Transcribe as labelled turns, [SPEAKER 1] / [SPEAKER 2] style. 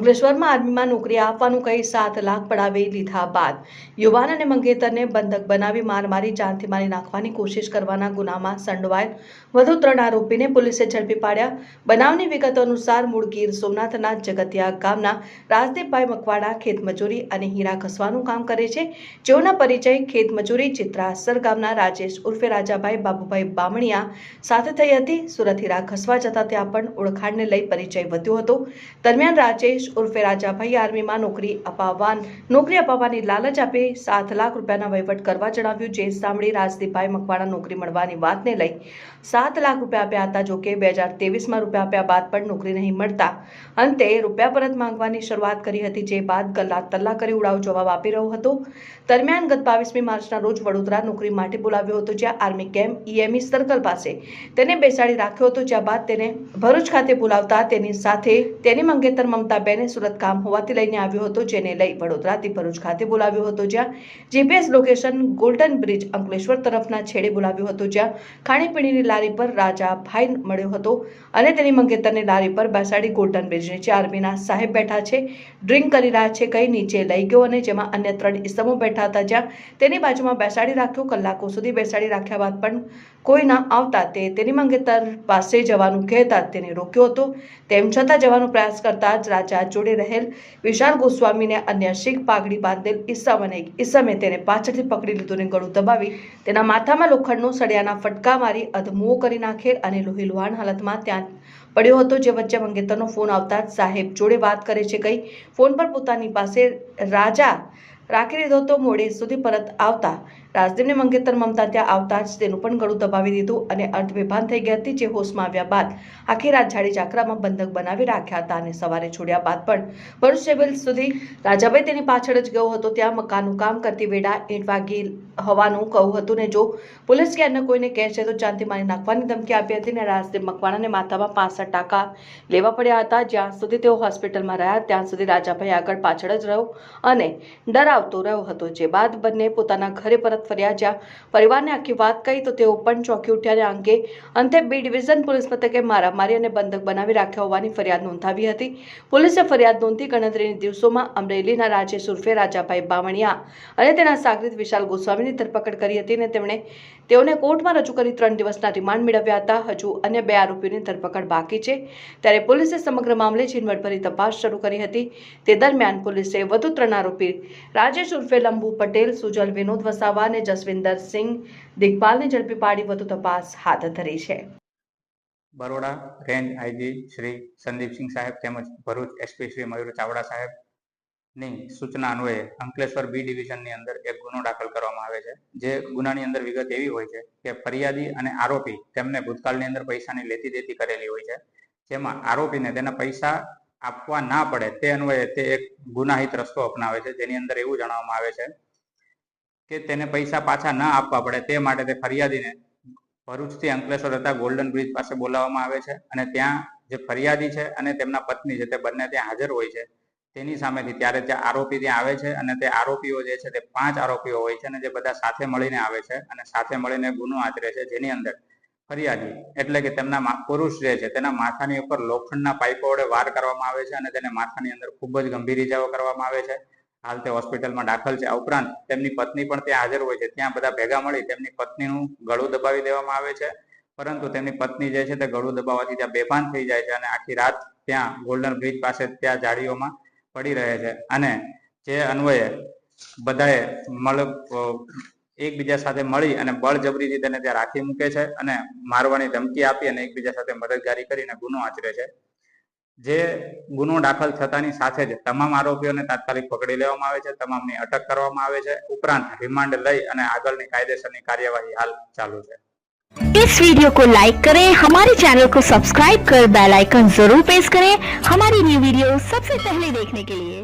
[SPEAKER 1] અંકલેશ્વરમાં આર્મીમાં નોકરી આપવાનું કહી સાત લાખ પડાવી લીધા બાદ. યુવાન અને મંગેતરને બંધક બનાવી માર મારી જાનથી મારી નાખવાની કોશિશ કરવાના ગુનામાં સંડવાયેલ. વધુ ત્રણ આરોપીને પોલીસે ઝડપી પાડ્યા. બનાવની વિગતો અનુસાર મૂળ ગીર સોમનાથના જગતિયા ગામના રાજદીપભાઈ મકવાડા ખેતમજૂરી અને હીરા ઘસવાનું કામ કરે છે. જેઓના પરિચય ખેતમજૂરી ચિત્રાસર ગામના રાજેશ ઉર્ફે રાજાભાઈ બાબુભાઈ બામણિયા સાથે થઈ હતી. સુરત હીરા ઘસવા જતા ત્યાં પણ ઓળખાણને લઈ પરિચય વધ્યો હતો. દરમિયાન રાજેશ ઉર્ફે રાજાભાઈ આર્મીમાં નોકરી અપાવવા નોકરી અપાવવાની લાલચ આપી સાત લાખ રૂપિયાના વહીવટ કરવા જણાવ્યું, જે સાંભળી રાજદીપભાઈ મકવાણા નોકરી મળવાની વાતને લઈ સાત લાખ રૂપિયા આપ્યા હતા જોકે બે હજાર તેવીસમાં રૂપિયા આપ્યા બાદ પણ નોકરી નહીં મળતા. અંતે રૂપિયા પરત માંગવાની શરૂઆત કરી હતી, જે બાદ કલાક તલ્લા કરી ઉડાવ જવાબ આપી રહ્યો હતો. દરમિયાન ગત બાવીસમી માર્ચના રોજ વડોદરા નોકરી માટે બોલાવ્યો હતો, જ્યાં આર્મી કેમ્પ ઈએમઈ સર્કલ પાસે તેને બેસાડી રાખ્યો હતો, જ્યાં બાદ તેને ભરૂચ ખાતે બોલાવતા તેની સાથે તેની મંગેતર મમતાબેને સુરત કામ હોવાથી લઈને આવ્યો હતો, જેને લઈ વડોદરાથી ભરૂચ ખાતે બોલાવ્યો હતો જ્યાં GPS location golden bridge Ankleshwar તરફના છેડે બોલાવ્યો હતો, જ્યાં ખાણીપીણીની લારી પર રાજાભાઈ મળ્યો હતો અને તેની મંગેતરને લારી પર બેસાડી ગોલ્ડન બ્રિજ નીચે આર્મીના સાહેબ બેઠા છે, ડ્રિંક કરી રહ્યા છે, કઈ નીચે લઈ ગયો અને જેમાં અન્ય ત્રણ ઇસમો બેઠા હતા, જ્યાં તેની બાજુમાં બેસાડી રાખ્યો, કલાકો સુધી બેસાડી રાખ્યા બાદ પણ કોઈ ના આવતા તે તેની મંગેતર પાસે જવાનું કહેતા તેને રોક્યો હતો. તેમ છતાં જવાનો પ્રયાસ કરતા જ રાજા જોડે રહેલ વિશાલ ગોસ્વામીને અન્ય શીખ પાઘડી બાંધેલ ઈસમ અને ઈસમે તેને પાછળથી પકડી લીધું અને ગળું દબાવી તેના માથામાં લોખંડનું સળિયાના ફટકા મારી અધમુઓ કરી નાખેલ અને લોહી લુહાણ હાલતમાં ત્યાં પડ્યો હતો, જે વચ્ચે મંગેતરનો ફોન આવતા સાહેબ જોડે વાત કરે છે કઈ ફોન પર પોતાની પાસે રાજા રાખી લીધો તો મોડે સુધી પરત આવતા રાજદીપને મંગેતર મમતા ત્યાં આવતા જ તેનું પણ ગળું દબાવી દીધું અને અર્ધબેભાન થઈ ગઈ હતી જે હોશમાં આવ્યા બાદ. આખી રાત જાડી ચાકરામાં બંધક બનાવી રાખ્યા હતા અને સવારે છોડ્યા બાદ પણ. ભરૂચ સિવિલ સુધી રાજાભાઈ તેની પાછળ જ ગયો હતો. ત્યાં મકાનનું કામ કરતી વેળા એટ વાગી હોવાનું કહું હતું ને જો પોલીસ કે અન્ય કોઈને કહે છે તો જાનથી મારી નાખવાની ધમકી આપી હતી ને રાજદીપ મકવાણાને માથામાં પાસઠ ટાકા લેવા પડ્યા હતા. જ્યાં સુધી તેઓ હોસ્પિટલમાં રહ્યા ત્યાં સુધી રાજાભાઈ આગળ પાછળ જ રહ્યો અને ડરાવતો રહ્યો હતો. જે બાદ બંને પોતાના ઘરે પરત ફર્યા જ્યાં પરિવારને આખી વાત કહી તો તેઓ પણ ચોંકી ઉઠ્યા અંગે અંતે બી ડિવિઝન પોલીસ મથકે મારામારી અને બંધક બનાવી રાખ્યા હોવાની ફરિયાદ નોંધાવી હતી. પોલીસે ફરિયાદ નોંધી ગણતરીની દિવસોમાં અમરેલીના રાજેશ ઉર્ફે રાજાભાઈ બાવણિયા અને તેના સાગરીત વિશાલ ગોસ્વામીની ધરપકડ કરી હતી અને તેમણે તેઓને કોર્ટમાં રજૂ કરી ત્રણ દિવસના રિમાન્ડ મેળવ્યા હતા. હજુ અન્ય બે આરોપીઓની ધરપકડ બાકી છે. ત્યારે પોલીસે સમગ્ર મામલે ઝીણવટભરી તપાસ શરૂ કરી હતી. તે દરમિયાન પોલીસે વધુ ત્રણ આરોપી રાજેશ ઉર્ફે લંબુ પટેલ, સુજલ વિનોદ વસાવા અને જસવિંદર સિંહ દિગ્પાલને ઝડપી પાડી વધુ તપાસ હાથ ધરી છે.
[SPEAKER 2] બરોડા રેન્જ આઈજી શ્રી સંદીપસિંહ સાહેબ તેમજ ભરૂચ એસપી શ્રી મયુર ચાવડા સાહેબની સૂચના અન્વયે અંકલેશ્વર બી ડિવિઝનની અંદર એક ગુનો દાખલ કરવામાં આવે છે. જે ગુનાની અંદર વિગત એવી હોય છે કે ફરિયાદી અને આરોપી તેમને ભૂતકાળની અંદર પૈસાની લેતી દેતી કરેલી હોય છે. જેમાં આરોપીને તેના પૈસા આપવા ના પડે તે અન્વયે તે એક ગુનાહિત રસ્તો અપનાવે છે. જેની અંદર એવું જણાવવામાં આવે છે કે તેને પૈસા પાછા ના આપવા પડે તે માટે તે ફરિયાદીને ભરૂચથી અંકલેશ્વર હતા ગોલ્ડન બ્રિજ પાસે બોલાવવામાં આવે છે અને ત્યાં જે ફરિયાદી છે અને તેમના પત્ની છે તે બંને ત્યાં હાજર હોય છે. તેની સામેથી ત્યારે જે આરોપી ત્યાં આવે છે અને તે આરોપીઓ જે છે તે પાંચ આરોપીઓ હોય છે અને જે બધા સાથે મળીને આવે છે અને સાથે મળીને ગુનો આચરે છે જેની અંદર ફરિયાદી એટલે કે તેમના પુરુષ જે છે તેના માથાની ઉપર લોખંડના પાઇપો વડે વાર કરવામાં આવે છે અને તેને માથાની અંદર ખૂબ જ ગંભીર ઇજાઓ કરવામાં આવે છે. હાલ તે હોસ્પિટલમાં દાખલ છે. આ ઉપરાંત તેમની પત્ની પણ ત્યાં હાજર હોય છે. ત્યાં બધા ભેગા મળી તેમની પત્નીનું ગળું દબાવી દેવામાં આવે છે. પરંતુ તેમની પત્ની જે છે તે ગળું દબાવવાથી ત્યાં બેભાન થઈ જાય છે અને આખી રાત ત્યાં ગોલ્ડન બ્રિજ પાસે ત્યાં જાળીઓમાં પડી રહે છે. અને જે અન્વયે બધાએ મળ એકબીજા સાથે મળી અને બળજબરીથી તેને ત્યાં રાખી મૂકે છે અને મારવાની ધમકી આપી અને એકબીજા સાથે મદદગારી કરીને ગુનો આચરે છે. જે ગુનો દાખલ થતાની સાથે જ તમામ આરોપીઓને તાત્કાલિક પકડી લેવામાં આવે છે તમામની અટક કરવામાં આવે છે ઉપરાંત રિમાન્ડ લઈ અને આગળની કાયદેસરની કાર્યવાહી હાલ ચાલુ છે
[SPEAKER 3] इस वीडियो को लाइक करें हमारे चैनल को सब्सक्राइब कर बेल आइकन जरूर प्रेस करें हमारी न्यू वीडियो सबसे पहले देखने के लिए